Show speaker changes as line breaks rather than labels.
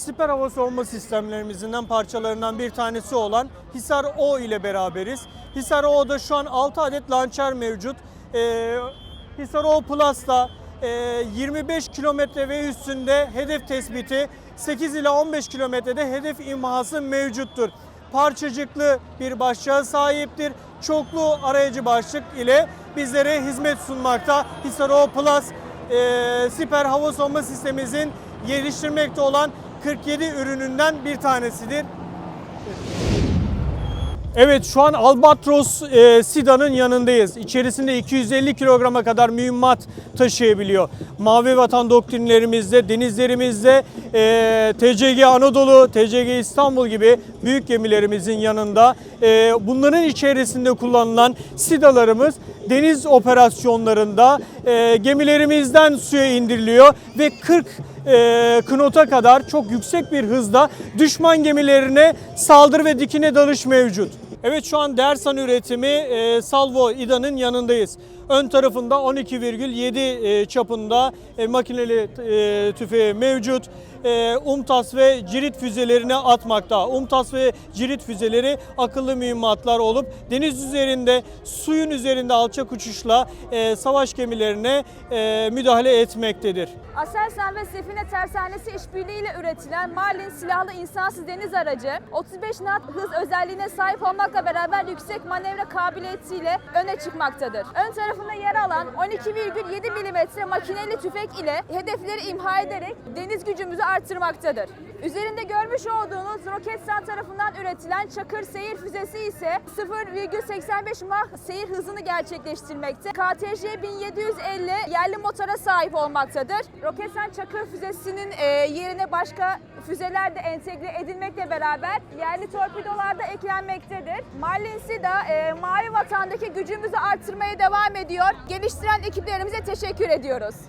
siper hava savunma sistemlerimizden parçalarından bir tanesi olan Hisar O ile beraberiz. Hisar O'da şu an 6 adet launcher mevcut. Ee, Hisar O Plus'ta e, 25 kilometre ve üstünde hedef tespiti, 8 ila 15 kilometrede hedef imhası mevcuttur. Parçacıklı bir başlığa sahiptir. Çoklu arayıcı başlık ile bizlere hizmet sunmakta. Hisar O Plus e, siper hava savunma sistemimizin geliştirmekte olan 47 ürününden bir tanesidir. Evet şu an Albatros e, Sida'nın yanındayız. İçerisinde 250 kilograma kadar mühimmat taşıyabiliyor. Mavi Vatan doktrinlerimizde, denizlerimizde e, TCG Anadolu, TCG İstanbul gibi büyük gemilerimizin yanında e, bunların içerisinde kullanılan Sida'larımız deniz operasyonlarında e, gemilerimizden suya indiriliyor ve 40 e, knota kadar çok yüksek bir hızda düşman gemilerine saldırı ve dikine dalış mevcut. Evet şu an Dersan üretimi e, Salvo İDA'nın yanındayız. Ön tarafında 12,7 e, çapında e, makineli e, tüfeği mevcut. E, UMTAS ve cirit füzelerini atmakta. UMTAS ve cirit füzeleri akıllı mühimmatlar olup deniz üzerinde, suyun üzerinde alçak uçuşla e, savaş gemilerine e, müdahale etmektedir.
Aselsan ve Sefine Tersanesi işbirliğiyle üretilen Marlin silahlı insansız deniz aracı 35 knot hız özelliğine sahip olmakla beraber yüksek manevra kabiliyetiyle öne çıkmaktadır. Ön tarafında yer alan 12,7 mm makineli tüfek ile hedefleri imha ederek deniz gücümüzü artırmaktadır. Üzerinde görmüş olduğunuz Roketsan tarafından üretilen Çakır seyir füzesi ise 0,85 mah seyir hızını gerçekleştirmekte. KTJ 1750 yerli motora sahip olmaktadır. Roketsan Çakır füzesinin e, yerine başka füzeler de entegre edilmekle beraber yerli torpidolar da eklenmektedir. Marlin Sida e, Mavi Vatan'daki gücümüzü artırmaya devam ediyor. Geliştiren ekiplerimize teşekkür ediyoruz.